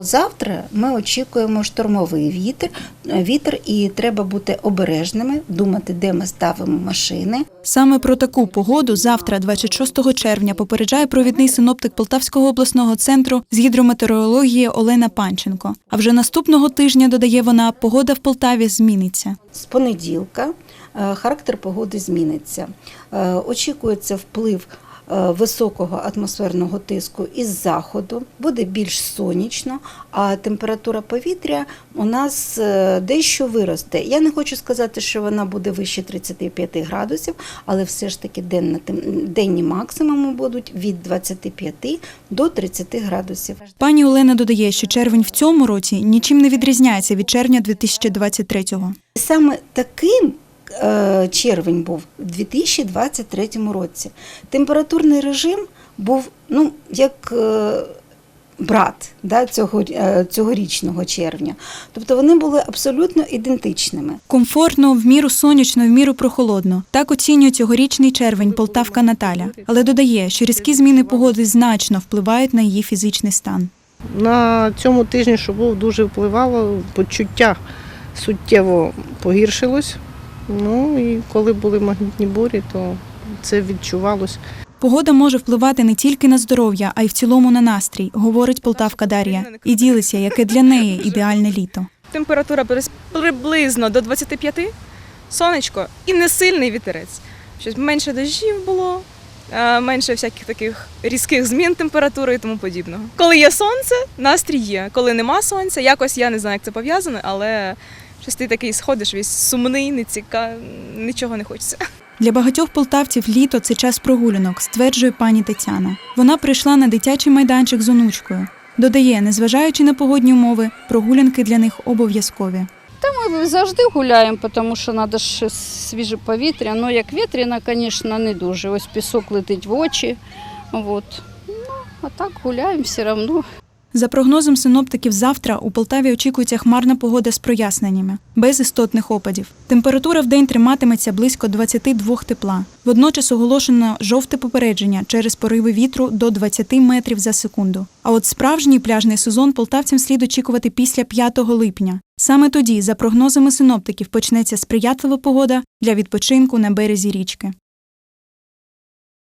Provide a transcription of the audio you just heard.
Завтра ми очікуємо штормовий вітер, вітер, і треба бути обережними, думати, де ми ставимо машини. Саме про таку погоду завтра, 26 червня, попереджає провідний синоптик Полтавського обласного центру з гідрометеорології Олена Панченко. А вже наступного тижня, додає вона, погода в Полтаві зміниться. З понеділка е, характер погоди зміниться. Е, Очікується вплив високого атмосферного тиску із заходу, буде більш сонячно, а температура повітря у нас е, дещо виросте. Я не хочу сказати, що вона буде вище 35 градусів, але все ж таки денні максимуми будуть від 25 до 30 градусів. Пані Олена додає, що червень в цьому році нічим не відрізняється від червня 2023-го. Саме таким е, червень був у 2023 році. Температурний режим був ну, як е, брат да, цього, е, цьогорічного червня. Тобто вони були абсолютно ідентичними. Комфортно, в міру сонячно, в міру прохолодно. Так оцінює цьогорічний червень Полтавка Наталя. Але додає, що різкі зміни погоди значно впливають на її фізичний стан. На цьому тижні, що був, дуже впливало, почуття суттєво погіршилось. Ну і коли були магнітні бурі, то це відчувалось. Погода може впливати не тільки на здоров'я, а й в цілому на настрій, говорить Полтавка Дар'я, і ділиться, яке для неї ідеальне літо. Температура приблизно до 25, сонечко і не сильний вітерець. Щось менше дощів було, е, менше всяких таких різких змін температури і тому подібного. Коли є сонце, настрій є. Коли нема сонця, якось я не знаю, як це пов'язано, але щось ти такий сходиш весь сумний, не ціка, нічого не хочеться. Для багатьох полтавців літо це час прогулянок, стверджує пані Тетяна. Вона прийшла на дитячий майданчик з онучкою. Додає, незважаючи на погодні умови, прогулянки для них обов'язкові. Та Ми завжди гуляємо, тому що треба ж свіже повітря. Ну, як вітряно, звісно, не дуже. Ось пісок летить в очі. От. Ну, а так гуляємо все одно. За прогнозом синоптиків, завтра у Полтаві очікується хмарна погода з проясненнями, без істотних опадів. Температура в день триматиметься близько 22 тепла. Водночас оголошено жовте попередження через пориви вітру до 20 метрів за секунду. А от справжній пляжний сезон полтавцям слід очікувати після 5 липня. Саме тоді, за прогнозами синоптиків, почнеться сприятлива погода для відпочинку на березі річки.